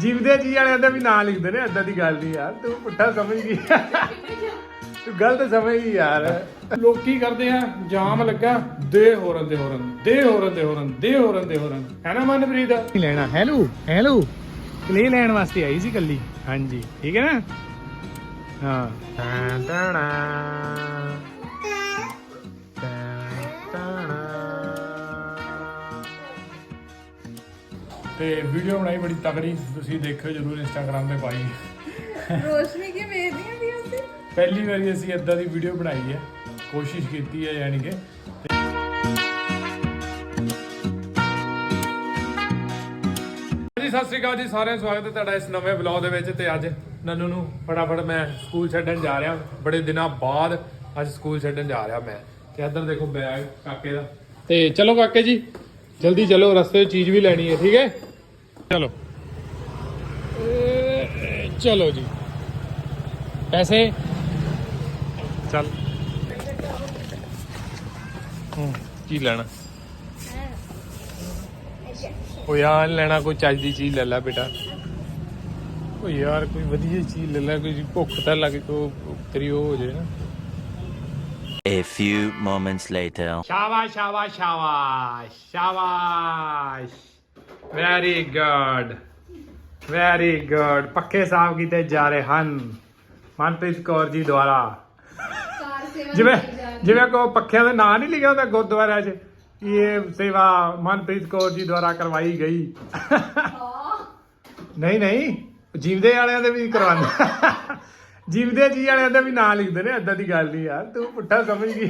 ਜੀਵਦੇ ਜੀ ਵਾਲਿਆਂ ਦਾ ਵੀ ਨਾਂ ਲਿਖਦੇ ਨੇ ਏਦਾਂ ਦੀ ਗੱਲ ਨਹੀਂ ਯਾਰ ਤੂੰ ਪੁੱਠਾ ਸਮਝ। ਗਈ ਤੂੰ ਗਲਤ ਸਮਝ ਗਈ ਯਾਰ। ਲੋਕੀ ਕਰਦੇ ਆ ਜਾਮ ਲੱਗਾ ਦੇ ਹੋਰਨ ਦੇ ਹੋਰਨ ਦੇ ਹੋਰਨ ਦੇ ਹੋਰਨ ਦੇ ਹੋਰਨ ਦੇ ਹੋਰਨ। ਹੈ ਨਾ ਮਨਪ੍ਰੀਤ? ਲੈਣਾ ਹੈਲੋ ਹੈਲੋ। ਕਲੇ ਲੈਣ ਵਾਸਤੇ ਆਈ ਸੀ ਕੱਲੀ ਹਾਂਜੀ ਠੀਕ ਹੈ ਨਾ? ਹਾਂ। ਤਾਂ ਤੇ ਵੀਡੀਓ ਬਣਾਈ ਬੜੀ ਤਗੜੀ ਤੁਸੀਂ ਦੇਖਿਓ ਜਰੂਰ ਇੰਸਟਾਗ੍ਰam ਤੇ ਪਾਈ। ਰੋਸ਼ਨੀ ਕੀ ਵੇਚਦੀਆਂ ਸੀ ਅਸੀਂ ਪਹਿਲੀ ਵਾਰੀ ਅਸੀਂ ਇਦਾਂ ਦੀ ਵੀਡੀਓ ਬਣਾਈ ਹੈ। ਕੋਸ਼ਿਸ਼ ਕੀਤੀ ਹੈ ਯਾਨੀ ਕਿ। ਜੀ ਸਤਿ ਸ੍ਰੀ ਅਕਾਲ ਜੀ ਸਾਰਿਆਂ ਨੂੰ ਸਵਾਗਤ ਹੈ ਤੁਹਾਡਾ ਇਸ ਨਵੇਂ ਵਲੌਗ ਦੇ ਵਿੱਚ ਤੇ ਅੱਜ ਨਨੂ ਨੂੰ ਫਟਾਫਟ ਮੈਂ ਸਕੂਲ ਛੱਡਣ ਜਾ ਰਿਹਾ। ਬੜੇ ਦਿਨਾਂ ਬਾਅਦ ਅੱਜ ਸਕੂਲ ਛੱਡਣ ਜਾ ਰਿਹਾ ਮੈਂ। ਤੇ ਇੱਧਰ ਦੇਖੋ ਬੈਗ ਕਾਕੇ ਦਾ। ਤੇ ਚਲੋ ਕਾਕੇ ਜੀ ਜਲਦੀ ਚਲੋ ਰਸਤੇ 'ਚ ਚੀਜ਼ ਵੀ ਲੈਣੀ ਹੈ ਠੀਕ ਹੈ? ਚਲੋ। ਚਲੋ ਜੀ। ਪੈਸੇ? ਚੱਲ। ਹੂੰ ਕੀ ਲੈਣਾ? ਉਹ ਯਾਰ ਲੈਣਾ ਕੋਈ ਚੱਜ ਦੀ ਚੀਜ਼ ਲੈ ਲੈ ਬੇਟਾ। ਉਹ ਯਾਰ ਕੋਈ ਵਧੀਆ ਚੀਜ਼ ਲੈ ਲੈ ਕੋਈ ਭੁੱਖ ਤਾਂ ਲੱਗੇ ਕੋ ਤੇਰੀ ਉਹ ਹੋ ਜਾਏ ਨਾ। A few moments later. ਸ਼ਾਬਾਸ਼ ਸ਼ਾਬਾਸ਼ ਸ਼ਾਬਾਸ਼ ਸ਼ਾਬਾਸ਼। ਵੈਰੀ ਗੁੱਡ ਵੈਰੀ ਗੁੱਡ ਪੱਕੇ ਸਾਫ਼ ਕੀਤੇ ਜਾ ਰਹੇ ਹਨ। ਮਨਪ੍ਰੀਤ ਕੌਰ ਜੀ ਦੁਆਰਾ। ਜਿਵੇਂ ਜਿਵੇਂ ਕੋ ਪੱਖਿਆਂ ਦਾ ਨਾਂ ਨਹੀਂ ਲਿਖਿਆ ਹੁੰਦਾ ਗੁਰਦੁਆਰਿਆਂ 'ਚ ਇਹ ਸੇਵਾ ਮਨਪ੍ਰੀਤ ਕੌਰ ਜੀ ਦੁਆਰਾ ਕਰਵਾਈ ਗਈ। ਨਹੀਂ ਨਹੀਂ। ਜੀਵਦੇ ਵਾਲਿਆਂ ਦੇ ਵੀ ਕਰਵਾਉਂਦੇ। ਜੀਵਦੇ ਜੀ ਵਾਲਿਆਂ ਦਾ ਵੀ ਨਾਂ ਲਿਖਦੇ ਨੇ ਏਦਾਂ ਦੀ ਗੱਲ ਨਹੀਂ ਯਾਰ। ਤੂੰ ਪੁੱਠਾ ਸਮਝ ਗਈ।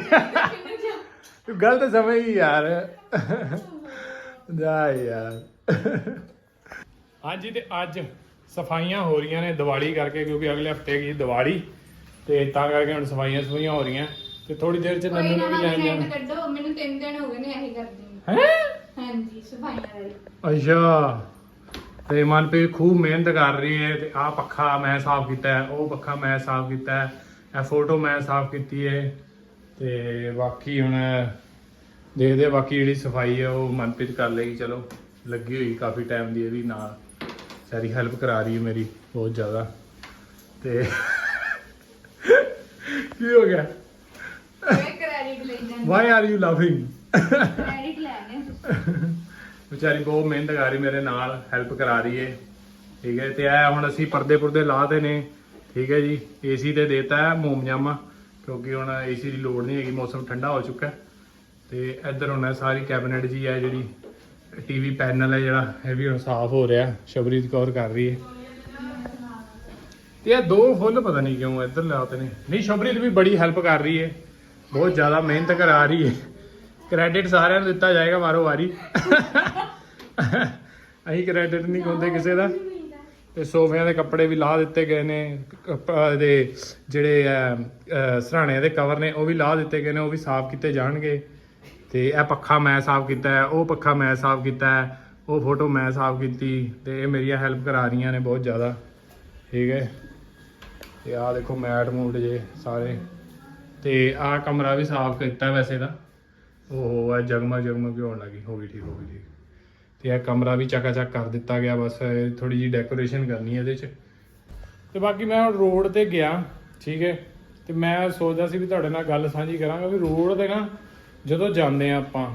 ਤੂੰ ਗਲਤ ਸਮਝ ਗਈ ਯਾਰ। ਜਾ ਯਾਰ। ਹਾਂਜੀ ਤੇ ਅੱਜ ਸਫਾਈਆਂ ਹੋ ਰਹੀਆਂ ਨੇ ਦੀਵਾਲੀ ਕਰਕੇ ਕਿਉਂਕਿ ਅਗਲੇ ਹਫ਼ਤੇ ਕੀ ਦੀਵਾਲੀ ਤੇ ਤਾਂ ਕਰਕੇ ਹੁਣ ਸਫਾਈਆਂ ਸਫਾਈਆਂ ਹੋ ਰਹੀਆਂ। ਤੇ ਥੋੜੀ ਦੇਰ ਚ ਨੰਨੂ ਨਾ ਵੀ ਲੈਣ ਜਾਣਾ। ਕੱਢੋ ਮੈਨੂੰ ਤਿੰਨ ਦਿਨ ਹੋ ਗਏ ਨੇ ਇਹੀ ਕਰਦੀ ਨੂੰ। ਹੈ? ਹਾਂਜੀ ਸਫਾਈਆਂ ਵਾਲੀ। ਅੱਛਾ। ਤੇ ਮਨਪ੍ਰੀਤ ਖੂਬ ਮਿਹਨਤ ਕਰ ਰਹੀ ਹੈ ਤੇ ਆਹ ਪੱਖਾ ਮੈਂ ਸਾਫ਼ ਕੀਤਾ ਹੈ ਉਹ ਪੱਖਾ ਮੈਂ ਸਾਫ਼ ਕੀਤਾ ਹੈ ਇਹ ਫੋਟੋ ਮੈਂ ਸਾਫ਼ ਕੀਤੀ ਹੈ ਤੇ ਬਾਕੀ ਹੁਣ ਦੇਖਦੇ ਬਾਕੀ ਜਿਹੜੀ ਸਫ਼ਾਈ ਹੈ ਉਹ ਮਨਪ੍ਰੀਤ ਕਰ ਲੇਗੀ ਚਲੋ ਲੱਗੀ ਹੋਈ ਕਾਫੀ ਟਾਈਮ ਦੀ ਇਹਦੀ ਨਾਲ। ਸਾਰੀ ਹੈਲਪ ਕਰਾ ਰਹੀ ਹੈ ਮੇਰੀ ਬਹੁਤ ਜ਼ਿਆਦਾ। ਤੇ ਕੀ ਹੋ ਗਿਆ? ਲਈ why are you laughing credit ਲੈਣੇ ਤੁਸੀਂ। ਵਿਚਾਰੀ ਬਹੁਤ ਮਿਹਨਤ ਕਰ ਰਹੀ ਮੇਰੇ ਨਾਲ ਹੈਲਪ ਕਰਾ ਰਹੀ ਏ ਠੀਕ ਹੈ ਤੇ ਇਹ ਹੁਣ ਅਸੀਂ ਪਰਦੇ ਪੁਰਦੇ ਲਾਤੇ ਨੇ। ਠੀਕ ਹੈ ਜੀ ਏਸੀ ਤੇ ਦੇਤਾ ਹੈ ਮੋਮਜਾਮਾ ਕਿਉਂਕਿ ਹੁਣ ਏਸੀ ਦੀ ਲੋੜ ਨਹੀਂ ਹੈਗੀ ਮੌਸਮ ਠੰਡਾ ਹੋ ਚੁੱਕਾ ਹੈ। ਤੇ ਇੱਧਰ ਹੁਣ ਸਾਰੀ ਕੈਬਨਿਟ ਜੀ ਹੈ ਜਿਹੜੀ ਟੀਵੀ ਪੈਨਲ ਹੈ ਜਿਹੜਾ, ਇਹ ਵੀ ਹੁਣ ਸਾਫ਼ ਹੋ ਰਿਹਾ, ਸ਼ਬਰੀਤ ਕੌਰ ਕਰ ਰਹੀ ਹੈ। ਤੇ ਇਹ ਦੋ ਫੁੱਲ ਪਤਾ ਨਹੀਂ ਕਿਉਂ ਇੱਧਰ ਲਾਤੇ ਨੇ। ਨਹੀਂ, ਸ਼ਬਰੀਤ ਵੀ ਬੜੀ ਹੈਲਪ ਕਰ ਰਹੀ ਹੈ। ਬਹੁਤ ਜ਼ਿਆਦਾ ਮਿਹਨਤ ਕਰਾ ਰਹੀ ਹੈ। ਕ੍ਰੈਡਿਟ ਸਾਰਿਆਂ ਨੂੰ ਦਿੱਤਾ ਜਾਏਗਾ ਵਾਰੋ ਵਾਰੀ। ਅਸੀਂ ਕ੍ਰੈਡਿਟ ਨਹੀਂ ਖੁੰਦੇ ਕਿਸੇ ਦਾ। ਤੇ ਸੋਫਿਆਂ ਦੇ ਕੱਪੜੇ ਵੀ ਲਾ ਦਿੱਤੇ ਗਏ ਨੇ, ਕੱਪ- ਦੇ ਜਿਹੜੇ ਸਰਾਣਿਆਂ ਦੇ ਕਵਰ ਨੇ, ਉਹ ਵੀ ਲਾ ਦਿੱਤੇ ਗਏ ਨੇ, ਉਹ ਵੀ ਸਾਫ਼ ਕੀਤੇ ਜਾਣਗੇ। ਤੇ ਇਹ ਪੱਖਾ ਮੈਂ ਸਾਫ਼ ਕੀਤਾ ਹੈ, ਉਹ ਪੱਖਾ ਮੈਂ ਸਾਫ਼ ਕੀਤਾ ਹੈ, ਉਹ ਫੋਟੋ ਮੈਂ ਸਾਫ਼ ਕੀਤੀ ਤੇ ਇਹ ਮੇਰੀਆਂ ਹੈਲਪ ਕਰਾ ਰਹੀਆਂ ਨੇ ਬਹੁਤ ਜ਼ਿਆਦਾ, ਠੀਕ ਹੈ? ਤੇ ਆਹ ਦੇਖੋ ਮੈਟ ਮੂਟ ਜੇ ਸਾਰੇ, ਤੇ ਆਹ ਕਮਰਾ ਵੀ ਸਾਫ਼ ਕੀਤਾ ਵੈਸੇ ਤਾਂ। ਉਹ ਆ ਜਗਮਾ ਜਗਮਾ ਵੀ ਹੋਣ ਲੱਗੀ, ਹੋ ਗਈ ਠੀਕ, ਹੋ ਗਈ ਠੀਕ। ਤੇ ਇਹ ਕਮਰਾ ਵੀ ਚੱਕਾ ਚੱਕ ਕਰ ਦਿੱਤਾ ਗਿਆ, ਬਸ ਥੋੜੀ ਜੀ ਡੈਕੋਰੇਸ਼ਨ ਕਰਨੀ ਹੈ ਇਹਦੇ 'ਚ। ਤੇ ਬਾਕੀ ਮੈਂ ਹੁਣ ਰੋਡ ਤੇ ਗਿਆ, ਠੀਕ ਹੈ? ਤੇ ਮੈਂ ਸੋਚਦਾ ਸੀ ਵੀ ਤੁਹਾਡੇ ਨਾਲ ਗੱਲ ਸਾਂਝੀ ਕਰਾਂਗਾ ਵੀ ਰੋਡ ਤੇ ਨਾ ਜਦੋਂ ਜਾਂਦੇ ਆ ਆਪਾਂ,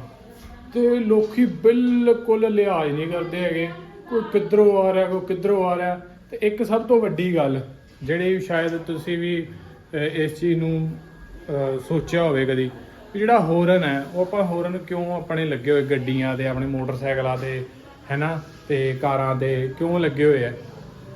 ਤੇ ਲੋਕੀ ਬਿਲਕੁਲ ਲਿਹਾਜ਼ ਨਹੀਂ ਕਰਦੇ ਹੈਗੇ। ਕੋਈ ਕਿੱਧਰੋਂ ਆ ਰਿਹਾ, ਕੋਈ ਕਿੱਧਰੋਂ ਆ ਰਿਹਾ। ਤੇ ਇੱਕ ਸਭ ਤੋਂ ਵੱਡੀ ਗੱਲ, ਜਿਹੜੀ ਸ਼ਾਇਦ ਤੁਸੀਂ ਵੀ ਇਸ ਚੀਜ਼ ਨੂੰ ਸੋਚਿਆ ਹੋਵੇ ਕਦੀ, ਵੀ ਜਿਹੜਾ ਹੋਰਨ ਹੈ, ਉਹ ਆਪਾਂ ਹੋਰਨ ਕਿਉਂ ਆਪਣੇ ਲੱਗੇ ਹੋਏ ਗੱਡੀਆਂ ਤੇ ਆਪਣੇ ਮੋਟਰਸਾਈਕਲਾਂ ਤੇ ਹੈਨਾ, ਤੇ ਕਾਰਾਂ ਤੇ ਕਿਉਂ ਲੱਗੇ ਹੋਏ ਆ?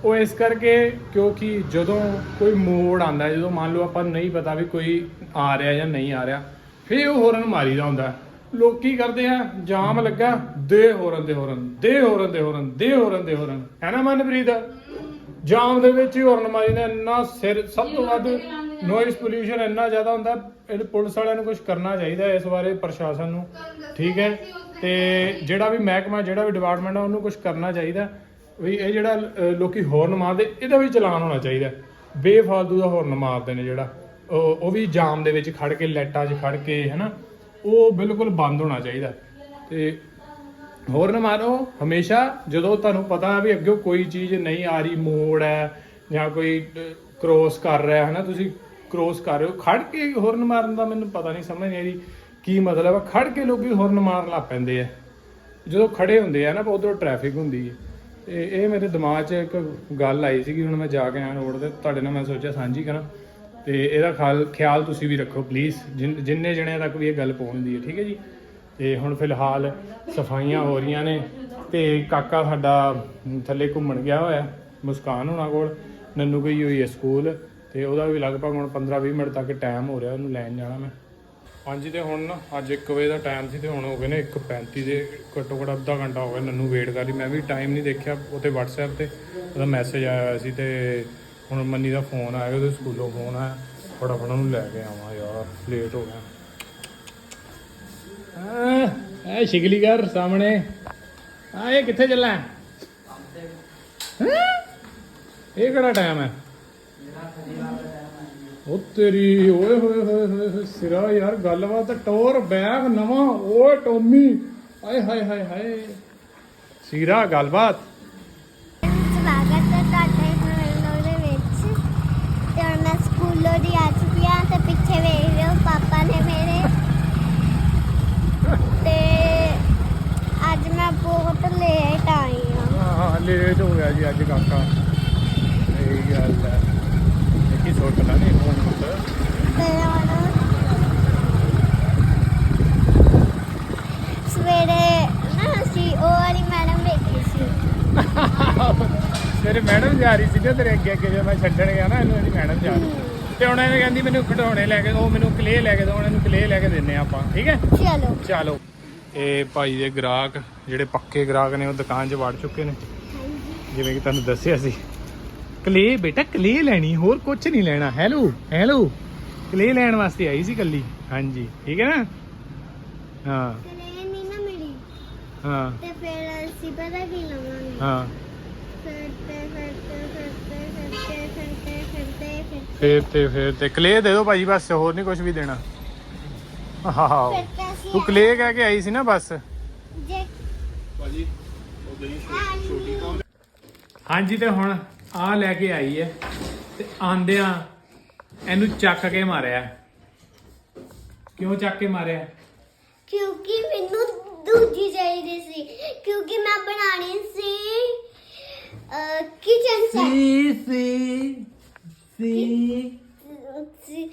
ਉਹ ਇਸ ਕਰਕੇ ਕਿਉਂਕਿ ਜਦੋਂ ਕੋਈ ਮੋੜ ਆਂਦਾ ਜਦੋਂ ਮੰਨ ਲਓ ਆਪਾਂ ਨੂੰ ਨਹੀਂ ਪਤਾ ਵੀ ਕੋਈ ਆ ਰਿਹਾ ਜਾਂ ਨਹੀਂ ਆ ਰਿਹਾ ਫਿਰ ਉਹ ਹੋਰਨ ਮਾਰੀਦਾ ਹੁੰਦਾ। ਲੋਕ ਕੀ ਕਰਦੇ ਆ? ਜਾਮ ਲੱਗਾ। ਦੇ ਹੋਰਨ ਦੇ ਹੋਰਨ ਦੇ ਹੋਰਨ ਦੇ ਹੋਰਨ ਦੇ ਹੋਰਨ ਦੇ ਹੋਰਨ। ਹੈ ਨਾ ਮਨਪ੍ਰੀਤ? ਜਾਮ ਦੇ ਵਿੱਚ ਹੀ ਹੋਰਨ ਮਾਰੀਦਾ। ਇੰਨਾ ਸਿਰ ਸਭ ਤੋਂ ਵੱਧ ਨੋਇਸ ਪੋਲੂਸ਼ਨ ਇੰਨਾ ਜ਼ਿਆਦਾ ਹੁੰਦਾ ਇਹ ਪੁਲਿਸ ਵਾਲਿਆਂ ਨੂੰ ਕੁਝ ਕਰਨਾ ਚਾਹੀਦਾ ਇਸ ਬਾਰੇ ਪ੍ਰਸ਼ਾਸਨ ਨੂੰ। ਠੀਕ ਹੈ? ਤੇ ਜਿਹੜਾ ਵੀ ਮਹਿਕਮਾ ਜਿਹੜਾ ਵੀ ਡਿਪਾਰਟਮੈਂਟ ਆ ਉਹਨੂੰ ਕੁਝ ਕਰਨਾ ਚਾਹੀਦਾ। ਵੀ ਇਹ ਜਿਹੜਾ ਅਹ, ਲੋਕੀ ਹੌਰਨ ਮਾਰਦੇ ਇਹਦਾ ਵੀ ਚਲਾਨ ਹੋਣਾ ਚਾਹੀਦਾ। ਬੇਫਾਲਤੂ ਦਾ ਹੌਰਨ ਮਾਰਦੇ ਨੇ ਜਿਹੜਾ। ਉਹ ਵੀ ਜਾਮ ਦੇ ਵਿੱਚ ਖੜ ਕੇ, ਲਾਈਟਾਂ 'ਚ ਖੜ ਕੇ, ਹੈਨਾ, ਉਹ ਬਿਲਕੁਲ ਬੰਦ ਹੋਣਾ ਚਾਹੀਦਾ। ਤੇ ਹੋਰਨ ਮਾਰੋ, ਹਮੇਸ਼ਾ ਜਦੋਂ ਤੁਹਾਨੂੰ ਪਤਾ ਵੀ ਅੱਗੇ ਕੋਈ ਚੀਜ਼ ਨਹੀਂ ਆ ਰਹੀ, ਮੋੜ ਹੈ ਜਾਂ ਕੋਈ ਕ੍ਰੋਸ ਕਰ ਰਿਹਾ ਹੈ ਨਾ ਤੁਸੀਂ ਕ੍ਰੋਸ ਕਰ ਰਹੇ ਹੋ, ਖੜ ਕੇ ਹੋਰਨ ਮਾਰਨ ਦਾ ਮੈਨੂੰ ਪਤਾ ਨਹੀਂ, ਸਮਝ ਨਹੀਂ ਆਈ ਕੀ ਮਤਲਬ ਹੈ ਖੜ ਕੇ ਲੋਕੀ ਹੋਰਨ ਮਾਰਨ ਲੱਗ ਪੈਂਦੇ ਆ। ਜਦੋਂ ਖੜੇ ਹੁੰਦੇ ਆ ਨਾ ਉਧਰੋਂ ਟ੍ਰੈਫਿਕ ਹੁੰਦੀ ਹੈ ਤੇ ਇਹ ਮੇਰੇ ਦਿਮਾਗ 'ਚ ਇੱਕ ਗੱਲ ਆਈ ਸੀਗੀ, ਹੁਣ ਮੈਂ ਜਾ ਕੇ ਆਇਆ ਰੋਡ ਤੇ, ਤੁਹਾਡੇ ਨਾਲ ਮੈਂ ਸੋਚਿਆ ਸਾਂਝੀ ਕਰਾਂ। ਤੇ ਇਹਦਾ ਖਾਲ ਖਿਆਲ ਤੁਸੀਂ ਵੀ ਰੱਖੋ ਪਲੀਜ਼ ਜਿੰਨੇ ਜਣਿਆਂ ਤੱਕ ਵੀ ਇਹ ਗੱਲ ਪਹੁੰਚਦੀ ਹੈ, ਠੀਕ ਹੈ ਜੀ? ਤੇ ਹੁਣ ਫਿਲਹਾਲ ਸਫਾਈਆਂ ਹੋ ਰਹੀਆਂ ਨੇ ਤੇ ਕਾਕਾ ਸਾਡਾ ਥੱਲੇ ਘੁੰਮਣ ਗਿਆ ਹੋਇਆ, ਮੁਸਕਾਨ ਹੋਣਾ ਕੋਲ, ਨੰਨੂ ਗਈ ਹੋਈ ਹੈ ਸਕੂਲ, ਤੇ ਉਹਦਾ ਵੀ ਲਗਭਗ ਹੁਣ 15-20 ਮਿੰਟ ਤੱਕ ਟਾਈਮ ਹੋ ਰਿਹਾ ਉਹਨੂੰ ਲੈਣ ਜਾਣਾ ਮੈਂ। ਹਾਂਜੀ, ਤੇ ਹੁਣ ਨਾ ਅੱਜ 1 ਵਜੇ ਦਾ ਟਾਈਮ ਸੀ ਤੇ ਹੁਣ ਹੋ ਗਏ ਨੇ 1:35 ਦੇ, ਘੱਟੋ ਘੱਟ ਅੱਧਾ ਘੰਟਾ ਹੋ ਗਿਆ ਨੰਨੂ ਵੇਟ ਕਰ ਰਹੀ। ਮੈਂ ਵੀ ਟਾਈਮ ਨਹੀਂ ਦੇਖਿਆ ਉੱਤੇ WhatsApp ਤੇ ਉਹਦਾ ਮੈਸੇਜ ਆਇਆ ਹੋਇਆ ਸੀ ਤੇ ਹੁਣ ਮੰਨੀ ਦਾ ਫੋਨ ਆਇਆ, ਉਹਦੇ ਸਕੂਲੋਂ ਫੋਨ ਆਇਆ, ਫਟਾਫਟ ਉਹਨੂੰ ਲੈ ਕੇ ਆਵਾਂ ਯਾਰ ਲੇਟ ਹੋ ਗਿਆ। ਆ ਇਹ ਸ਼ਿਗਲੀ ਘਰ ਸਾਹਮਣੇ। ਆ ਇਹ ਕਿੱਥੇ ਚੱਲਾ ਇਹ ਕਿਹੜਾ ਟਾਈਮ ਹੈ? ਉਹ ਤੇਰੀ, ਓਏ ਹੋਏ ਹੋਏ ਹੋਏ ਸਿਰਾ ਯਾਰ, ਗੱਲਬਾਤ ਟੋਰ, ਬੈਗ, ਨਵਾਂ, ਓਏ ਟੋਮੀ। ਆਏ, ਹਾਏ ਹਾਏ ਹਾਏ। ਸਿਰਾ, ਗੱਲਬਾਤ ਸਵਾਗਤ ਹੈ ਤੁਹਾਡਾ ਇਸ ਵਲੋਗ ਦੇ ਵਿੱਚ ਤੇ ਹੁਣ ਮੈਂ ਸਕੂਲੋਂ ਦੀ ਆ ਚੁੱਕੀ ਹਾਂ ਤੇ ਪਿੱਛੇ ਵੇਖ ਰਹੇ ਹੋ ਪਾਪਾ ਨੇ ਮੇਰੇ ਤੇ ਅੱਜ ਮੈਂ ਬਹੁਤ ਲੇਟ ਆਈ ਹਾਂ ਹਾਂ ਲੇਟ ਹੋ ਗਿਆ ਜੀ ਅੱਜ ਕਾਕਾ ਇਹ ਗੱਲ ਹੈ। ਕੀ ਸੋਚ ਲਾ ਨਹੀਂ ਹੁਣ ਪੁੱਤ। ਤੇ ਹੁਣ ਸਵੇਰੇ ਨਾ ਅਸੀਂ ਉਹ ਵਾਲੀ ਮੈਡਮ ਵੇਖੀ ਸੀ। ਤੇਰੇ ਮੈਡਮ ਜਾ ਰਹੀ ਸੀ ਨਾ ਤੇਰੇ ਅੱਗੇ ਅੱਗੇ ਜਦੋਂ ਮੈਂ ਛੱਡਣ ਗਿਆ ਨਾ ਇਹਨੂੰ ਇਹਦੀ ਮੈਡਮ ਜਾ ਰਹੀ। ਤੇ ਹੁਣ ਇਹਨੇ ਕਹਿੰਦੀ ਮੈਨੂੰ ਖਿਡੌਣੇ ਲੈ ਕੇ ਉਹ ਮੈਨੂੰ ਕਲੇ ਲੈ ਕੇ ਦੋ ਹੁਣ ਇਹਨੂੰ ਕਲੇ ਲੈ ਕੇ ਦਿੰਨੇ ਆ ਆਪਾਂ ਠੀਕ ਹੈ? ਚਲੋ। ਚਲੋ। ਇਹ ਭਾਈ ਦੇ ਗ੍ਰਾਹਕ ਜਿਹੜੇ ਪੱਕੇ ਗ੍ਰਾਹਕ ਨੇ ਉਹ ਦੁਕਾਨ 'ਚ ਵੜ ਚੁੱਕੇ ਨੇ। ਜਿਵੇਂ ਕਿ ਤੁਹਾਨੂੰ ਦੱਸਿਆ ਸੀ। ਕਲੇ ਬੇਟਾ ਕਲੇ ਲੈਣੀ ਹੋਰ ਕੁਝ ਨਹੀਂ ਲੈਣਾ। ਹੈਲੋ ਹੈਲੋ ਕਲੇ ਲੈਣ ਵਾਸਤੇ ਆਈ ਸੀ ਕੱਲੀ। ਹਾਂਜੀ ਠੀਕ ਹੈ ਨਾ? ਹਾਂ। ਕਲੇ ਨਹੀਂ ਨਾ ਮਿਲੀ। ਹਾਂ। ਤੇ ਫਿਰ ਅਸੀਂ ਪਤਾ ਕੀ ਲਵਾਂਗੇ? ਹਾਂ। ਤੇ ਫੇਰ ਤੇ ਕਲੇ ਦੇ ਦਿਓ ਭਾਜੀ ਬਸ ਹੋਰ ਨਹੀਂ ਕੁਝ ਵੀ ਦੇਣਾ। ਹਾਂ ਫਿਰਤੇ ਅਸੀਂ ਤੂੰ ਕਲੇ ਕਹਿ ਕੇ ਆਈ ਸੀ ਨਾ ਬਸ। ਜੇ ਹਾਂਜੀ ਤੇ ਹੁਣ ਆ ਲੈ ਕੇ ਆਈ ਹੈ ਤੇ ਆਂਦਿਆਂ ਇਹਨੂੰ ਚੱਕ ਕੇ ਮਾਰਿਆ। ਕਿਉਂ ਚੱਕ ਕੇ ਮਾਰਿਆ? ਕਿਉਂਕਿ ਮੈਨੂੰ ਦੂਜੀ ਚਾਹੀਦੀ ਸੀ ਕਿਉਂਕਿ ਮੈਂ ਬਣਾਣੀ ਸੀ ਕਿਚਨ ਸੈਟ ਸੀ ਸੀ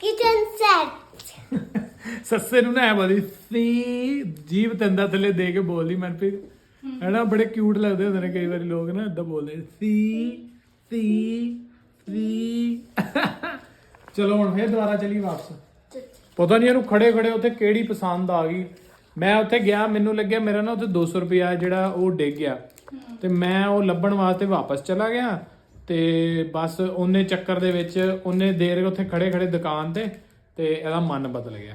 ਕਿਚਨ ਸੈਟ ਸੱਸੇ ਨੂੰ ਨਾ ਐ ਬੋਲੀ ਸੀ ਜੀਵ ਤੰਦਾ ਥੱਲੇ ਦੇ ਕੇ ਬੋਲਦੀ ਮਨਪ੍ਰੀਤ। ਹੈਨਾ, ਬੜੇ ਕਿਊਟ ਲੱਗਦੇ ਹੁੰਦੇ ਨੇ ਕਈ ਵਾਰੀ ਲੋਕ ਨਾ ਇਦਾਂ ਬੋਲਦੇ ਸੀ ਸੀ ਸੀ। ਚਲੋ ਹੁਣ ਫੇਰ ਦੁਬਾਰਾ ਚਲੀ ਵਾਪਸ। ਪਤਾ ਨਹੀਂ ਇਹਨੂੰ ਖੜੇ ਖੜੇ ਉੱਥੇ ਕਿਹੜੀ ਪਸੰਦ ਆ ਗਈ। ਮੈਂ ਉੱਥੇ ਗਿਆ, ਮੈਨੂੰ ਲੱਗਿਆ ਮੇਰਾ ਨਾ ਉੱਥੇ 200 ਰੁਪਿਆ ਜਿਹੜਾ ਉਹ ਡਿੱਗ ਗਿਆ। ਤੇ ਮੈਂ ਉਹ ਲੱਭਣ ਵਾਸਤੇ ਵਾਪਸ ਚਲਾ ਗਿਆ ਤੇ ਬਸ ਉਹਨੇ ਚੱਕਰ ਦੇ ਵਿੱਚ ਉਹਨੇ ਦੇਰ ਉੱਥੇ ਖੜੇ ਖੜੇ ਦੁਕਾਨ ਤੇ ਤੇ ਇਹਦਾ ਮਨ ਬਦਲ ਗਿਆ।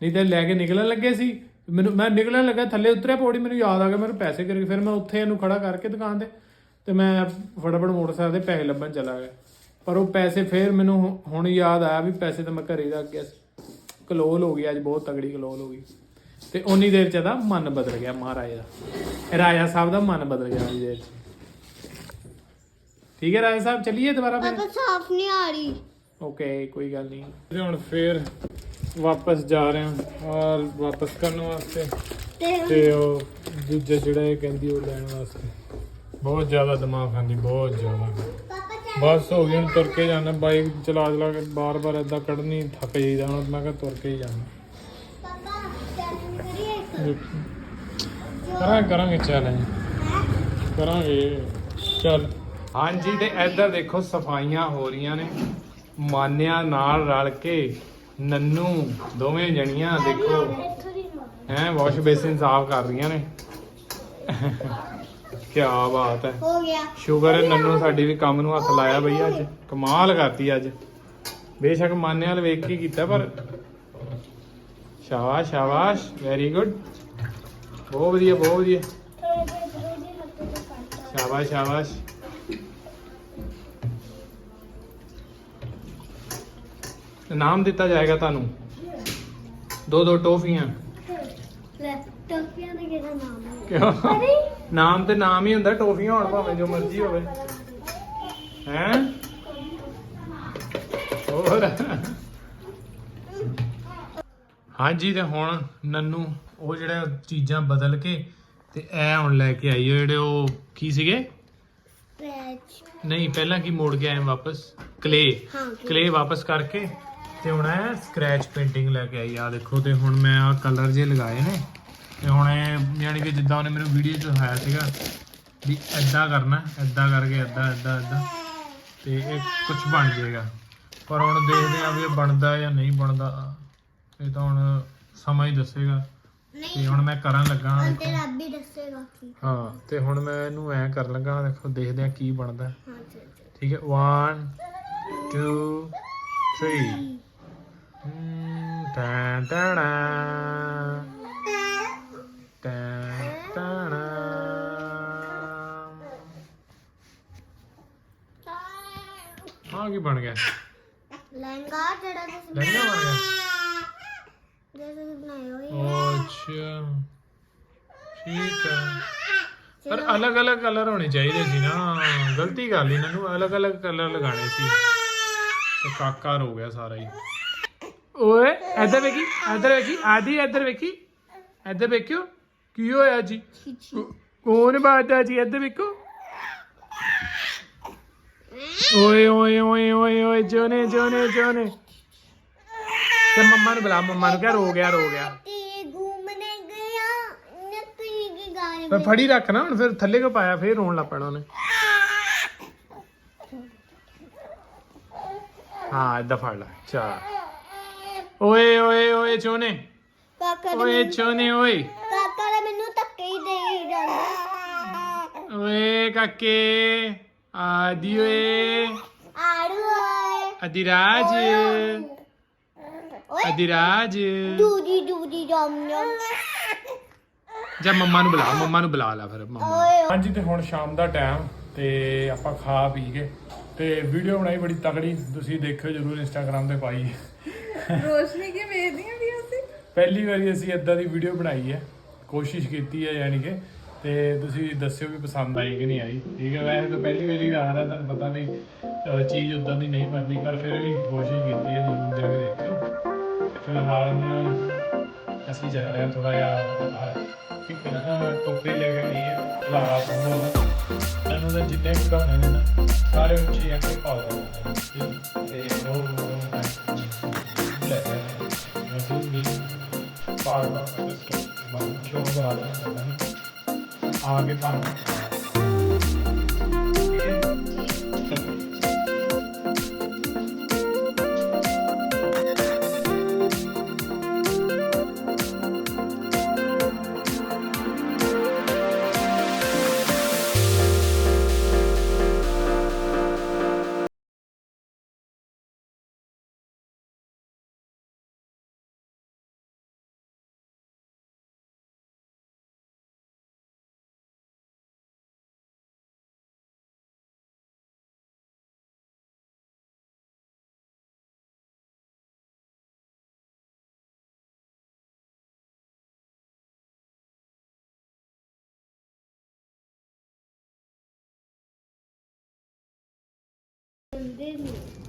ਨਹੀਂ ਤੇ ਲੈ ਕੇ ਨਿਕਲਣ ਲੱਗੇ ਸੀ ਮੈਨੂੰ ਮੈਂ ਨਿਕਲਣ ਲੱਗਾ ਥੱਲੇ ਉਤਰਿਆ ਪੌੜੀ ਮੈਨੂੰ ਯਾਦ ਆ ਗਿਆ ਮੈਨੂੰ ਪੈਸੇ ਕਰ ਫਿਰ ਮੈਂ ਉੱਥੇ ਇਹਨੂੰ ਖੜਾ ਕਰਕੇ ਦੁਕਾਨ ਤੇ ਤੇ ਮੈਂ ਫਟਾਫਟ ਮੋਟਰਸਾਈਕਲ ਦੇ ਪੈਸੇ ਲੱਭਣ ਚਲਾ ਗਿਆ। ਪਰ ਉਹ ਪੈਸੇ ਫਿਰ ਮੈਨੂੰ ਹੁਣ ਯਾਦ ਆਇਆ ਵੀ ਪੈਸੇ ਤਾਂ ਮੈਂ ਘਰੇ ਰੱਖ ਗਿਆ ਸੀ। ਕਲੋਲ ਹੋ ਗਈ ਅੱਜ ਬਹੁਤ ਤਗੜੀ ਕਲੋਲ ਹੋ ਗਈ। ਤੇ ਉਨੀ ਦੇਰ ਚ ਇਹਦਾ ਮਨ ਬਦਲ ਗਿਆ ਮਹਾਰਾਜ ਦਾ। ਇਹ ਰਾਜਾ ਸਾਹਿਬ ਦਾ ਮਨ ਬਦਲ ਗਿਆ ਉਨੀ ਦੇਰ ਚ। ਠੀਕ ਹੈ ਰਾਜਾ ਸਾਹਿਬ ਚੱਲੀਏ ਦੁਬਾਰਾ ਫਿਰ? ਸਾਫ਼ ਨਹੀਂ ਆ ਰਹੀ। ਓਕੇ ਕੋਈ ਗੱਲ ਨਹੀਂ ਤੇ ਹੁਣ ਫੇਰ ਵਾਪਸ ਜਾ ਰਹੇ ਹਾਂ ਔਰ ਵਾਪਸ ਕਰਨ ਵਾਸਤੇ। ਤੇ ਉਹ ਦੂਜਾ ਜਿਹੜਾ ਇਹ ਕਹਿੰਦੀ ਉਹ ਲੈਣ ਵਾਸਤੇ। ਬਹੁਤ ਜ਼ਿਆਦਾ ਦਿਮਾਗ ਖਾਂਦੀ ਬਹੁਤ ਜ਼ਿਆਦਾ। ਬਸ ਹੋ ਗਈ ਹੁਣ ਤੁਰ ਕੇ ਜਾਣਾ ਬਾਈਕ ਚਲਾ ਚਲਾ ਕੇ ਬਾਰ-ਬਾਰ ਏਦਾਂ ਕੱਢਣੀ ਥੱਕ ਜਾਈਦਾ ਹੁਣ ਮੈਂ ਕਿਹਾ ਤੁਰ ਕੇ ਹੀ ਜਾਣਾ। ਪਾਪਾ ਚੱਲ ਕਰੀਏ ਇੱਕ। ਕਰਾਂਗੇ ਕਰਾਂਗੇ ਚੈਲੰਜ ਕਰਾਂਗੇ। ਚੱਲ। ਹਾਂਜੀ ਤੇ ਇੱਧਰ ਦੇਖੋ ਸਫਾਈਆਂ ਹੋ ਰਹੀਆਂ ਨੇ। ਮਾਨਿਆ ਨਾਲ ਰਲ ਕੇ ਨੰਨੂ ਦੋਵੇਂ ਜਣੀਆਂ ਦੇਖੋ। ਹੈ ਵਾਸ਼ ਬੇਸਿਨ ਸਾਫ਼ ਕਰ ਰਹੀਆਂ ਨੇ। ਕੀ ਬਾਤ ਹੈ। ਹੋ ਗਿਆ। ਸ਼ੁਕਰ ਹੈ ਨੰਨੂ ਸਾਡੀ ਵੀ ਕੰਮ ਨੂੰ ਹੱਥ ਲਾਇਆ ਬਈ ਅੱਜ। ਕਮਾਲ ਕਰਤੀ ਅੱਜ। ਬੇਸ਼ੱਕ ਮਾਨੇ ਵਾਲ ਵੇਖ ਕੇ ਕੀਤਾ ਪਰ ਸ਼ਾਬਾਸ਼ ਸ਼ਾਬਾਸ਼। ਵੈਰੀ ਗੁੱਡ ਬਹੁਤ ਵਧੀਆ ਬਹੁਤ ਵਧੀਆ। ਸ਼ਾਬਾਸ਼ ਸ਼ਾਬਾਸ਼। ਇਨਾਮ ਦਿੱਤਾ ਜਾਏਗਾ ਤੁਹਾਨੂੰ। ਦੋ ਦੋ ਟੋਫੀਆਂ। ਲੈ ਟੋਪੀਆਂ ਦਾ ਕਿਹੜਾ ਨਾਮ ਹੈ? ਕਿਉਂ? ਨਾਮ ਤੇ ਨਾਮ ਹੀ ਹੁੰਦਾ ਟੋਫੀਆਂ ਹੋਣ ਭਾਵੇਂ ਜੋ ਮਰਜ਼ੀ ਹੋਵੇ। ਹੈ? ਹੋਰ? ਹਾਂਜੀ ਤੇ ਹੁਣ ਨੰਨੂ ਉਹ ਜਿਹੜਾ ਚੀਜ਼ਾਂ ਬਦਲ ਕੇ ਤੇ ਐ ਹੁਣ ਲੈ ਕੇ ਆਈ ਉਹ ਜਿਹੜੇ ਉਹ ਕੀ ਸੀਗੇ? ਪੈਚ ਨਹੀਂ ਪਹਿਲਾਂ ਕੀ ਮੋੜ ਕੇ ਆਏ ਵਾਪਸ? ਕਲੇ ਹਾਂ ਕਲੇ ਵਾਪਸ ਕਰਕੇ ਤੇ ਹੁਣ ਇਹ ਸਕ੍ਰੈਚ ਪੇਂਟਿੰਗ ਲੈ ਕੇ ਆਈ ਆ ਦੇਖੋ ਤੇ ਹੁਣ ਮੈਂ ਆ ਕਲਰ ਜੇ ਲਗਾਏ ਨੇ। ਤੇ ਹੁਣ ਇਹ ਯਾਨੀ ਕਿ ਜਿੱਦਾਂ ਉਹਨੇ ਮੈਨੂੰ ਵੀਡੀਓ 'ਚ ਦਿਖਾਇਆ ਸੀਗਾ ਵੀ ਐਦਾਂ ਕਰਨਾ ਐਦਾਂ ਕਰਕੇ ਐਦਾਂ ਐਦਾਂ ਐਦਾਂ ਤੇ ਇਹ ਕੁਝ ਬਣ ਜਾਏਗਾ। ਪਰ ਹੁਣ ਦੇਖਦੇ ਆ ਵੀ ਇਹ ਬਣਦਾ ਜਾਂ ਨਹੀਂ ਬਣਦਾ। ਇਹ ਤਾਂ ਹੁਣ ਸਮਾਂ ਹੀ ਦੱਸੇਗਾ। ਤੇ ਹੁਣ ਮੈਂ ਕਰਨ ਲੱਗਾ ਤੇ ਰੱਬ ਹੀ ਦੱਸੇਗਾ ਕੀ। ਹਾਂ ਤੇ ਹੁਣ ਮੈਂ ਇਹਨੂੰ ਐ ਕਰਨ ਲੱਗਾ ਦੇਖੋ ਦੇਖਦੇ ਆ ਕੀ ਬਣਦਾ। ਠੀਕ ਹੈ 1 2 3 ਟੈਂ ਟੈਣਾ ਟੈਂ ਟੈਣਾ ਹਾਂ ਕੀ ਬਣ ਗਿਆ? ਲਹਿੰਗਾ ਜਿਹੜਾ ਤੁਸੀਂ ਲਹਿੰਗਾ ਬਣ ਗਿਆ? ਜਿਹੜਾ ਤੁਸੀਂ ਬਣਾਏ ਹੋਏ ਓ ਅੱਛਾ। ਠੀਕ ਹੈ ਪਰ ਅਲੱਗ-ਅਲੱਗ ਕਲਰ ਹੋਣੇ ਚਾਹੀਦੇ ਸੀ ਨਾ। ਗਲਤੀ ਕਰ ਲਈ ਇਹਨਾਂ ਨੂੰ। ਅਲੱਗ-ਅਲੱਗ ਕਲਰ ਲਗਾਣੇ ਸੀ। ਤੇ ਕਾਕਾ ਰੋ ਗਿਆ ਸਾਰਾ ਹੀ। ਓਏ, ਇੱਧਰ ਵੇਖੀ ਇੱਧਰ ਵੇਖੀ, ਆਦੀ ਇੱਧਰ ਵੇਖੀ। ਇੱਧਰ ਵੇਖਿਓ, ਕੀ ਹੋਇਆ ਜੀ? ਕੌਣ ਬਾਤ ਜੀ? ਇੱਧਰ ਵੇਖੋ। ਓਏ ਓਏ ਓਏ ਓਏ ਓਏ, ਜੋਨੇ ਜੋਨੇ ਜੋਨੇ। ਤੇ ਮੰਮਾ ਨੂੰ ਬੁਲਾ, ਮੰਮਾ ਨੂੰ ਕਿਹਾ, ਰੋ ਗਿਆ ਰੋ ਗਿਆ। ਤੇ ਘੁੰਮਣੇ ਗਿਆ ਨਕਲੀ ਕੀ ਗਾਣੇ ਮੈਂ ਫੜੀ ਰੱਖ ਨਾ, ਹੁਣ ਫਿਰ ਥੱਲੇ ਕੋ ਪਾਇਆ? ਫਿਰ ਰੋਣ ਲੱਗ ਪੈਣਾ ਉਹਨੇ। ਹਾਂ ਏਦਾਂ ਫੜ ਲੈ, ਚਾ। ਓਏ ਓਏ ਓਏ ਚੋਨੇ। ਕਾਕਾ ਨੇ ਓਏ ਚੋਨੇ ਓਏ। ਕਾਕਾ ਨੇ ਮੈਨੂੰ ਧੱਕੇ ਹੀ ਦੇ ਜਾਂਦਾ ਓਏ ਕਾਕੇ। ਆਦੀ ਓਏ। ਆੜੂ ਓਏ। ਅਧਿਰਾਜ। ਓਏ। ਅਧਿਰਾਜ। ਦੂਦੀ ਦੂਦੀ ਜਮ ਜਮ। ਜਾ ਮੰਮਾ ਨੂੰ ਬੁਲਾ ਮੰਮਾ ਨੂੰ ਬੁਲਾ ਲੈ ਫਿਰ ਮੰਮਾ। ਓਏ। ਹਾਂਜੀ ਤੇ ਹੁਣ ਸ਼ਾਮ ਦਾ ਟਾਈਮ ਤੇ ਆਪਾਂ ਖਾ ਪੀ ਕੇ ਤੇ ਵੀਡੀਓ ਬਣਾਈ ਬੜੀ ਤਗੜੀ ਤੁਸੀਂ ਦੇਖਿਓ ਜਰੂਰ ਇੰਸਟਾਗ੍ਰam ਤੇ ਪਾਈ। ਰੋਸ਼ਨੀ ਕੇ ਵੇਖਦੀਆਂ ਵੀ ਅਸੀਂ ਪਹਿਲੀ ਵਾਰੀ ਅਸੀਂ ਇਦਾਂ ਦੀ ਵੀਡੀਓ ਬਣਾਈ ਹੈ। ਕੋਸ਼ਿਸ਼ ਕੀਤੀ ਹੈ ਯਾਨੀ ਕਿ, ਤੇ ਤੁਸੀਂ ਦੱਸਿਓ ਵੀ ਪਸੰਦ ਆਈ ਕਿ ਨਹੀਂ ਆਈ। ਠੀਕ ਹੈ, ਵੈਸੇ ਤਾਂ ਪਹਿਲੀ ਵਾਰੀ ਆ ਰਿਹਾ, ਤੁਹਾਨੂੰ ਪਤਾ ਨਹੀਂ ਚੀਜ਼ ਉਦਾਂ ਦੀ ਨਹੀਂ ਬਣਨੀ, ਪਰ ਫਿਰ ਵੀ ਕੋਸ਼ਿਸ਼ ਕੀਤੀ ਹੈ ਜਰੂਰ ਜਾ ਕੇ ਦੇਖਿਓ। ਫਿਲਹਾਲ, ਅਸੀਂ ਜਾ ਰਹੇ ਹਾਂ ਥੋੜਾ ਜਿਹਾ ਠੀਕ ਹੈ ਨਾ ਲੈ ਕੇ ਗਈ ਹੈ ਲਾ ਤੋਂ ਇਹਨਾਂ ਦੇ ਜਿੰਨੇ ਵੀ ਗਾਣੇ ਨਾ ਸਾਰੇ ਉੱਚੀ ਆ ਪਾ ਦਿੰਦੇ ਤੇ ਉਹ ਪਾ ਦਿੰਦੇ ਮੈਂ ਕਿਉਂ ਬਣਾ ਦਿੰਦਾ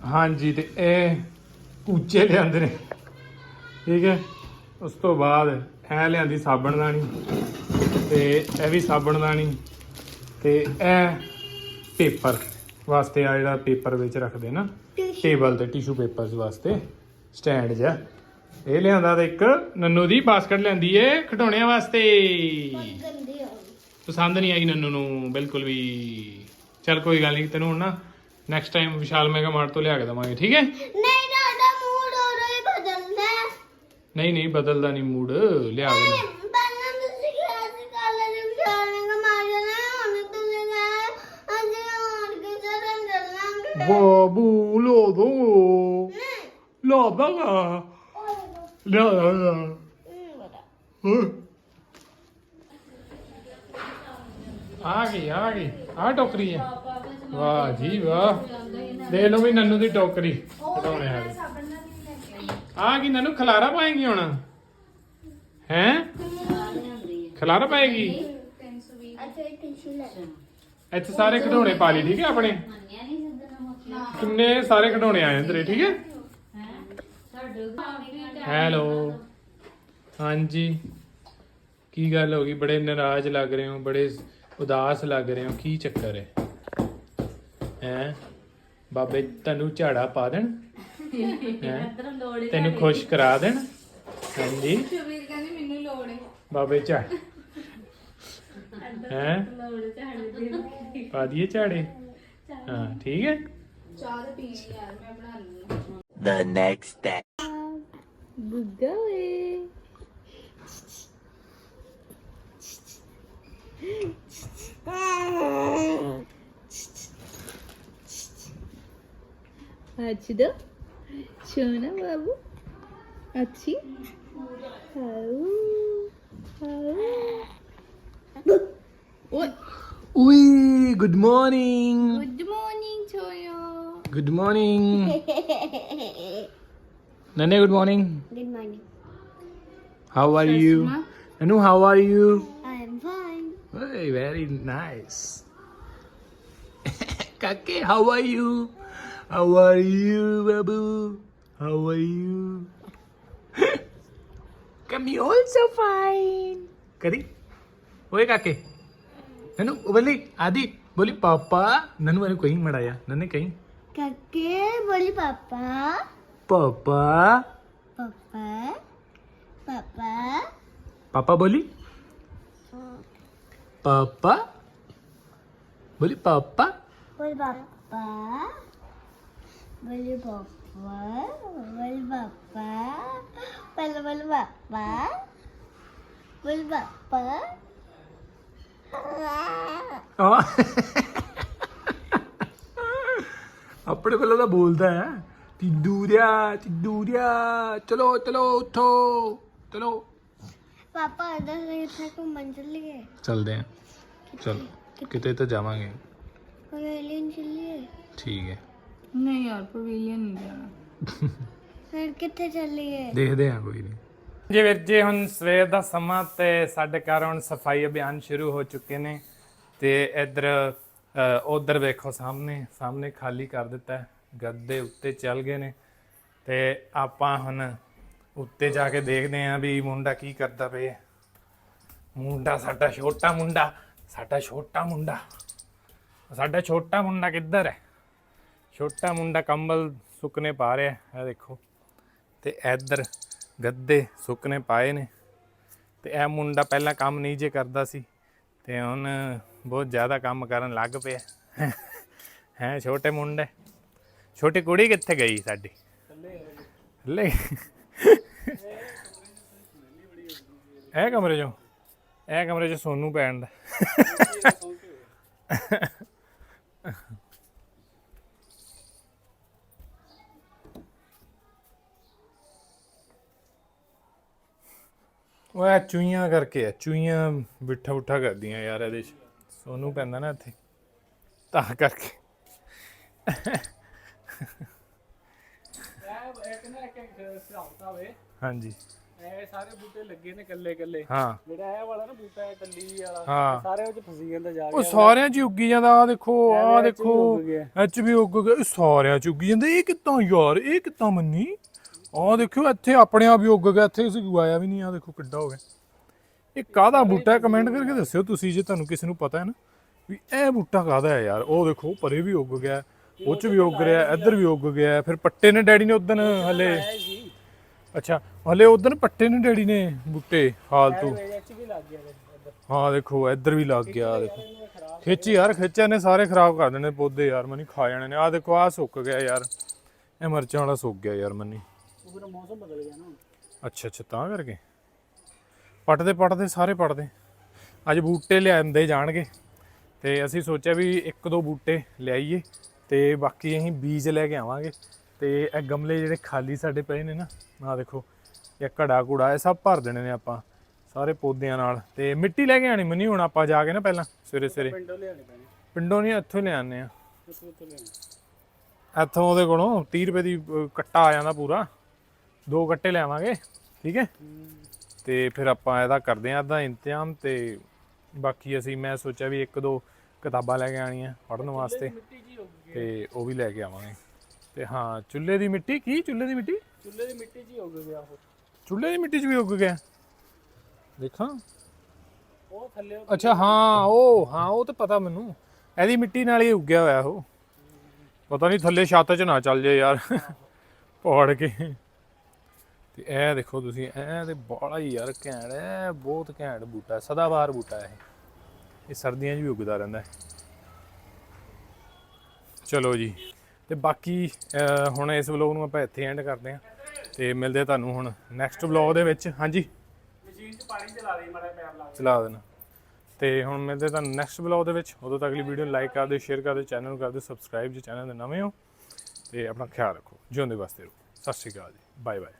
ਹਾਂਜੀ ਤੇ ਇਹ ਕੂਚੇ ਲਿਆਂਦੇ ਨੇ। ਠੀਕ ਹੈ? ਉਸ ਤੋਂ ਬਾਅਦ ਇਹ ਲਿਆਂਦੀ ਸਾਬਣਦਾਨੀ ਤੇ ਇਹ ਵੀ ਸਾਬਣਦਾਨੀ ਤੇ ਇਹ ਪੇਪਰ ਵਾਸਤੇ ਆ ਜਿਹੜਾ ਪੇਪਰ ਵਿੱਚ ਰੱਖਦੇ ਨਾ ਟੇਬਲ ਤੇ ਟਿਸ਼ੂ ਪੇਪਰਸ ਵਾਸਤੇ ਸਟੈਂਡ ਜਿਹਾ। ਇਹ ਲਿਆਂਦਾ ਤੇ ਇੱਕ ਨੰਨੂ ਦੀ ਬਾਸਕਟ ਲਿਆਂਦੀ ਏ ਖਿਡੌਣਿਆਂ ਵਾਸਤੇ। ਗੰਦੇ ਆ ਪਸੰਦ ਨਹੀਂ ਆਈ ਨੰਨੂ ਨੂੰ ਬਿਲਕੁਲ ਵੀ। ਚੱਲ ਕੋਈ ਗੱਲ ਨਹੀਂ ਤੈਨੂੰ ਹੁਣ ਨਾ next time Vishal mega mart ਤੋਂ ਲਿਆ ਕੇ ਦਵਾਂਗੇ ਠੀਕ ਹੈ? ਨਹੀਂ ਤੁਹਾਡਾ ਮੂਡ ਹੀ ਬਦਲਦਾ ਹੈ। ਨਹੀਂ ਨਹੀਂ ਬਦਲਦਾ ਨਹੀਂ ਮੂਡ ਲਿਆ ਕੇ ਦੇ। ਪਹਿਲਾਂ ਤੁਸੀਂ ਕਿਹਾ ਸੀ ਕਾਲੇ ਦੇ ਵਿਚਾਰੇ ਨੂੰ ਮਾਰ ਜਾਣਾ ਹੁਣ ਤੁਸੀਂ ਕਹੇ ਅਸੀਂ ਹੋਰ ਕਿਸੇ ਦਿਨ ਚੱਲਾਂਗੇ। ਬਾਬੂ ਲੋ ਦੋ। ਨਹੀਂ। ਲਾ ਦਾਂਗਾ। ਲਿਆ ਦਾਂਗਾ। ਹਾਂ। ਆ ਗਈ ਆ ਗਈ ਆ ਟੋਕਰੀ ਹੈ। ਵਾਹ ਜੀ ਵਾਹ। ਦੇ ਲੋ ਵੀ ਨੰਨੂ ਦੀ ਟੋਕਰੀ। ਖਿਡੌਣੇ ਵਾਲੀ ਆ ਕੀ ਨੰਨੂ, ਖਲਾਰਾ ਪਾਏਗੀ ਹੁਣ? ਹੈ? ਖਲਾਰਾ ਪਾਏਗੀ? ਇੱਥੇ ਸਾਰੇ ਖਿਡੌਣੇ ਪਾ ਲਈ, ਠੀਕ ਹੈ ਆਪਣੇ? ਕਿੰਨੇ ਸਾਰੇ ਖਿਡੌਣੇ ਆਏ ਅੰਦਰੇ, ਠੀਕ ਹੈ? ਹੈਲੋ। ਹਾਂਜੀ। ਕੀ ਗੱਲ ਹੋ ਗਈ? ਬੜੇ ਨਾਰਾਜ਼ ਲੱਗ ਰਹੇ ਹੋ, ਬੜੇ ਉਦਾਸ ਲੱਗ ਰਹੇ ਹੋ। ਕੀ ਚੱਕਰ ਹੈ? ਹੈ? ਬਾਬੇ ਤੈਨੂੰ ਝਾੜਾ ਪਾ ਦੇਣ? ਹੈਂ? ਤੈਨੂੰ ਖੁਸ਼ ਕਰਾ ਦੇਣ? ਹਾਂਜੀ। ਸ਼ਬੀਰ ਕਹਿੰਦੀ ਮੈਨੂੰ ਲੋੜ ਹੈ? ਬਾਬੇ ਝਾੜ ਹੈ ਪਾ ਦੀਏ ਝਾੜੇ? ਹਾਂ ਠੀਕ ਹੈ। ਚਾਹ ਤੇ ਪੀਣੀ ਯਾਰ ਮੈਂ ਬਣਾ ਲਈ The next day. ਬੁੱਗਾ ਵੇ ਅੱਜ ਦਾ Babu, Babu Hello, Hello, how ਓਏ good morning. Good morning, Choyo. Good morning. Nane, good morning. Good morning. How are Shashma. you? Nanu, how are you? I am fine. Hey, very nice. Kake, how are you? How are you, Babu? How are you? Kami also fine. Kari? Oye, kake. Nanu, ubali, adi, boli papa. Nanu, mana kuing madaya? Nanu, kuing. Kake, boli papa. Papa. Papa. Papa. Papa boli? Papa. Boli papa? Boli papa. വലിയ പപ്പ വലിയ പപ്പ പല പല പപ്പ വലിയ പപ്പ ਆਪਣੇ ਵੱਲੋਂ ਤਾਂ ਬੋਲਦਾ ਹੈ ਟਿੱਡੂਰਿਆ ਟਿੱਡੂਰਿਆ ਚਲੋ ਚਲੋ ਉਠੋ ਚਲੋ ਪਾਪਾ ਅੰਦਰ ਕਿੱਥੇ ਕੋ ਮੰਜ਼ਿਲ ਲਈਏ ਚਲਦੇ ਆ ਚਲ ਕਿਤੇ ਤਾਂ ਜਾਵਾਂਗੇ ਕੋਈ ਏਲੀਅਨ ਚੱਲੀਏ ਠੀਕ ਹੈ ਨਹੀਂ ਯਾਰ ਪਵੇਲੀਅਨ ਨਹੀਂ ਜਾਣਾ। ਫਿਰ ਕਿੱਥੇ ਚੱਲੀਏ? ਦੇਖਦੇ ਆ ਕੋਈ ਨਹੀਂ। ਜੀ ਵੀਰ ਜੀ ਹੁਣ ਸਵੇਰ ਦਾ ਸਮਾਂ ਤੇ ਸਾਡੇ ਘਰ ਹੁਣ ਸਫ਼ਾਈ ਅਭਿਆਨ ਸ਼ੁਰੂ ਹੋ ਚੁੱਕੇ ਨੇ ਤੇ ਇਧਰ ਉਧਰ ਵੇਖੋ ਸਾਹਮਣੇ ਸਾਹਮਣੇ ਖਾਲੀ ਕਰ ਦਿੱਤਾ ਗੱਦੇ ਉੱਤੇ ਚੱਲ ਗਏ ਨੇ ਤੇ ਆਪਾਂ ਹੁਣ ਉੱਤੇ ਜਾ ਕੇ ਦੇਖਦੇ ਆਂ ਵੀ ਮੁੰਡਾ ਕੀ ਕਰਦਾ ਪਿਆ। ਮੁੰਡਾ ਸਾਡਾ ਛੋਟਾ ਮੁੰਡਾ ਸਾਡਾ ਛੋਟਾ ਮੁੰਡਾ। ਸਾਡਾ ਛੋਟਾ ਮੁੰਡਾ ਕਿੱਧਰ ਹੈ? ਛੋਟਾ ਮੁੰਡਾ ਕੰਬਲ ਸੁੱਕਨੇ ਪਾ ਰਿਹਾ ਹੈ ਦੇਖੋ। ਤੇ ਇੱਧਰ ਗੱਦੇ ਸੁੱਕਨੇ ਪਾਏ ਨੇ। ਤੇ ਇਹ ਮੁੰਡਾ ਪਹਿਲਾਂ ਕੰਮ ਨਹੀਂ ਜੇ ਕਰਦਾ ਸੀ, ਤੇ ਹੁਣ ਬਹੁਤ ਜ਼ਿਆਦਾ ਕੰਮ ਕਰਨ ਲੱਗ ਪਿਆ। ਹੈ, ਛੋਟੇ ਮੁੰਡੇ। ਛੋਟੀ ਕੁੜੀ ਕਿੱਥੇ ਗਈ ਸਾਡੀ? ਥੱਲੇ। ਇਹ ਕਮਰੇ ਚੋਂ, ਇਹ ਕਮਰੇ ਚ ਸੋਨੂੰ ਪੈਣ ਦਾ। ਉਹ ਇਹ ਚੂਈਆਂ ਕਰਕੇ ਆ ਚੂਈਆਂ ਬਿੱਠਾ ਉੱਠਾ ਕਰਦੀਆਂ ਯਾਰ ਇਹਦੇ ਚ। ਸੋਨੂੰ ਪੈਂਦਾ ਨਾ ਇੱਥੇ। ਤਾਂ ਕਰਕੇ। ਹਾਂਜੀ। ਇਹ ਸਾਰੇ ਬੂਟੇ ਲੱਗੇ ਨੇ ਕੱਲੇ ਕੱਲੇ। ਹਾਂ। ਜਿਹੜਾ ਇਹ ਵਾਲਾ ਨਾ ਬੂਟਾ ਹੈ ਟੱਲੀ ਵਾਲਾ ਹਾਂ। ਸਾਰੇ ਉਹ ਚ ਫਸੀ ਜਾਂਦਾ ਜਾ ਉਹ ਸਾਰਿਆਂ 'ਚ ਹੀ ਉੱਗੀ ਜਾਂਦਾ ਆ ਦੇਖੋ ਆ ਦੇਖੋ। ਐਚ ਵੀ ਉੱਗ ਗਿਆ। ਸਾਰਿਆਂ 'ਚ ਉੱਗੀ ਜਾਂਦਾ ਇਹ ਕਿੱਦਾਂ ਯਾਰ ਇਹ ਕਿੱਦਾਂ ਮੰਨੀ? ਆ ਦੇਖਿਓ, ਇੱਥੇ ਆਪਣੇ ਆਪ ਹੀ ਉੱਗ ਗਿਆ, ਇੱਥੇ ਅਸੀਂ ਉਗਾਇਆ ਵੀ ਨਹੀਂ ਆ ਦੇਖੋ ਕਿੱਡਾ ਹੋ ਗਿਆ। ਇਹ ਕਾਹਦਾ ਬੂਟਾ ਹੈ? ਕਮੈਂਟ ਕਰਕੇ ਦੱਸਿਓ ਤੁਸੀਂ, ਜੇ ਤੁਹਾਨੂੰ ਕਿਸੇ ਨੂੰ ਪਤਾ ਹੈ ਨਾ, ਵੀ ਇਹ ਬੂਟਾ ਕਾਹਦਾ ਹੈ ਯਾਰ? ਉਹ ਦੇਖੋ, ਪਰੇ ਵੀ ਉੱਗ ਗਿਆ ਉਹ 'ਚ ਵੀ ਉੱਗ ਰਿਹਾ, ਇੱਧਰ ਵੀ ਉੱਗ ਗਿਆ, ਫਿਰ ਪੱਟੇ ਨੇ ਡੈਡੀ ਨੇ ਉਦਣ ਹਲੇ। ਅੱਛਾ, ਹਲੇ ਉਦਣ ਪੱਟੇ ਨੇ ਡੈਡੀ ਨੇ ਬੂਟੇ ਹਾਲਤੂ ਹਾਂ, ਦੇਖੋ, ਇੱਧਰ ਵੀ ਲੱਗ ਗਿਆ ਦੇਖੋ। ਖਿੱਚ ਯਾਰ, ਖਿੱਚਿਆ ਨੇ ਸਾਰੇ ਖਰਾਬ ਕਰ ਦੇਣੇ ਪੌਦੇ ਯਾਰ, ਮਨੀ ਖਾ ਜਾਣੇ ਨੇ। ਆ ਦੇਖੋ ਆ ਸੁੱਕ ਗਿਆ ਯਾਰ। ਇਹ ਮਿਰਚਾਂ ਵਾਲਾ ਸੁੱਕ ਗਿਆ ਯਾਰ, ਮੰਨੀ। ਫਿਰ ਮੌਸਮ ਬਦਲ ਗਿਆ ਨਾ। ਅੱਛਾ ਅੱਛਾ ਤਾਂ ਕਰਕੇ। ਪੱਟਦੇ ਪੱਟਦੇ ਸਾਰੇ ਪੱਟਦੇ। ਅੱਜ ਬੂਟੇ ਲਿਆਂਦੇ ਜਾਣਗੇ। ਤੇ ਅਸੀਂ ਸੋਚਿਆ ਵੀ ਇੱਕ ਦੋ ਬੂਟੇ ਲਿਆਈਏ ਤੇ ਬਾਕੀ ਅਸੀਂ ਬੀਜ ਲੈ ਕੇ ਆਵਾਂਗੇ। ਤੇ ਇਹ ਗਮਲੇ ਜਿਹੜੇ ਖਾਲੀ ਸਾਡੇ ਪਏ ਨੇ ਨਾ ਆ ਦੇਖੋ ਇਹ ਘੜਾ ਘੁੜਾ ਇਹ ਸਭ ਭਰ ਦੇਣੇ ਨੇ ਆਪਾਂ ਸਾਰੇ ਪੌਦਿਆਂ ਨਾਲ। ਤੇ ਮਿੱਟੀ ਲੈ ਕੇ ਆਣੀ ਮਨੀ ਹੁਣ ਆਪਾਂ ਜਾ ਕੇ ਨਾ ਪਹਿਲਾਂ ਸਵੇਰੇ ਸਵੇਰੇ। ਪਿੰਡੋਂ ਲਿਆਣੇ ਪੈਣੇ। ਪਿੰਡੋਂ ਨਹੀਂ ਇੱਥੋਂ ਲਿਆਉਂਦੇ ਆ ਲਿਆਣੇ ਇੱਥੋਂ ਉਹਦੇ ਕੋਲੋਂ 30 ਰੁਪਏ ਦੀ ਕੱਟਾ ਆ ਜਾਂਦਾ ਪੂਰਾ। ਦੋ ਕੱਟੇ ਲਿਆਵਾਂਗੇ ਠੀਕ ਹੈ? ਤੇ ਫਿਰ ਆਪਾਂ ਇਹਦਾ ਕਰਦੇ ਆਂ ਇਹਦਾ ਇੰਤਜ਼ਾਮ ਤੇ ਬਾਕੀ ਅਸੀਂ ਮੈਂ ਸੋਚਿਆ ਵੀ ਇੱਕ ਦੋ ਕਿਤਾਬਾਂ ਲੈ ਕੇ ਆਣੀਆਂ ਪੜ੍ਹਨ ਵਾਸਤੇ। ਤੇ ਉਹ ਵੀ ਲੈ ਕੇ ਆਵਾਂਗੇ। ਤੇ ਹਾਂ ਚੁੱਲ੍ਹੇ ਦੀ ਮਿੱਟੀ ਕੀ ਚੁੱਲ੍ਹੇ ਦੀ ਮਿੱਟੀ? ਚੁੱਲ੍ਹੇ ਦੀ ਮਿੱਟੀ ਹੀ ਉੱਗ ਗਿਆ ਉਹ। ਚੁੱਲ੍ਹੇ ਦੀ ਮਿੱਟੀ 'ਚ ਵੀ ਉੱਗ ਗਿਆ। ਦੇਖਾਂ। ਉਹ ਥੱਲੇ ਅੱਛਾ ਹਾਂ ਉਹ ਹਾਂ ਉਹ ਤਾਂ ਪਤਾ ਮੈਨੂੰ। ਇਹਦੀ ਮਿੱਟੀ ਨਾਲ ਹੀ ਉੱਗਿਆ ਹੋਇਆ ਉਹ। ਪਤਾ ਨਹੀਂ ਥੱਲੇ ਛੱਤ 'ਚ ਨਾ ਚੱਲ ਜਾਏ ਯਾਰ। ਪੌੜ ਕੇ। ਤੇ ਇਹ ਦੇਖੋ ਤੁਸੀਂ ਇਹ ਤੇ ਬੜਾ ਹੀ ਯਾਰ ਘੈਂਟ ਹੈ ਬਹੁਤ ਘੈਂਟ ਬੂਟਾ ਹੈ, ਸਦਾਬਹਾਰ ਬੂਟਾ ਹੈ ਇਹ। ਇਹ ਸਰਦੀਆਂ 'ਚ ਵੀ ਉੱਗਦਾ ਰਹਿੰਦਾ ਹੈ। ਚਲੋ ਜੀ ਤੇ ਬਾਕੀ ਹੁਣ ਇਸ ਵਲੋਗ ਨੂੰ ਆਪਾਂ ਇੱਥੇ ਐਂਡ ਕਰਦੇ ਹਾਂ ਤੇ ਮਿਲਦੇ ਤੁਹਾਨੂੰ ਹੁਣ ਨੈਕਸਟ ਵਲੋਗ ਦੇ ਵਿੱਚ ਹਾਂਜੀ? ਮਸ਼ੀਨ 'ਚ ਪਾਣੀ ਚਲਾ ਦੇ ਮਾੜਾ ਪੈਰ ਲਾ ਚਲਾ ਦੇਣਾ। ਤੇ ਹੁਣ ਮਿਲਦੇ ਤੁਹਾਨੂੰ ਨੈਕਸਟ ਬਲੌਗ ਦੇ ਵਿੱਚ ਉਦੋਂ ਤੱਕ ਲਈ ਵੀਡੀਓ ਲਾਈਕ ਕਰ ਦਿਓ ਸ਼ੇਅਰ ਕਰ ਦਿਓ ਚੈਨਲ ਨੂੰ ਕਰ ਦਿਓ ਸਬਸਕ੍ਰਾਈਬ ਜੇ ਚੈਨਲ ਦੇ ਨਵੇਂ ਹੋ ਤੇ ਆਪਣਾ ਖਿਆਲ ਰੱਖੋ ਜਿਉਂਦੇ ਵਾਸਤੇ ਰਹੋ। ਸਤਿ ਸ਼੍ਰੀ ਅਕਾਲ ਜੀ ਬਾਏ ਬਾਏ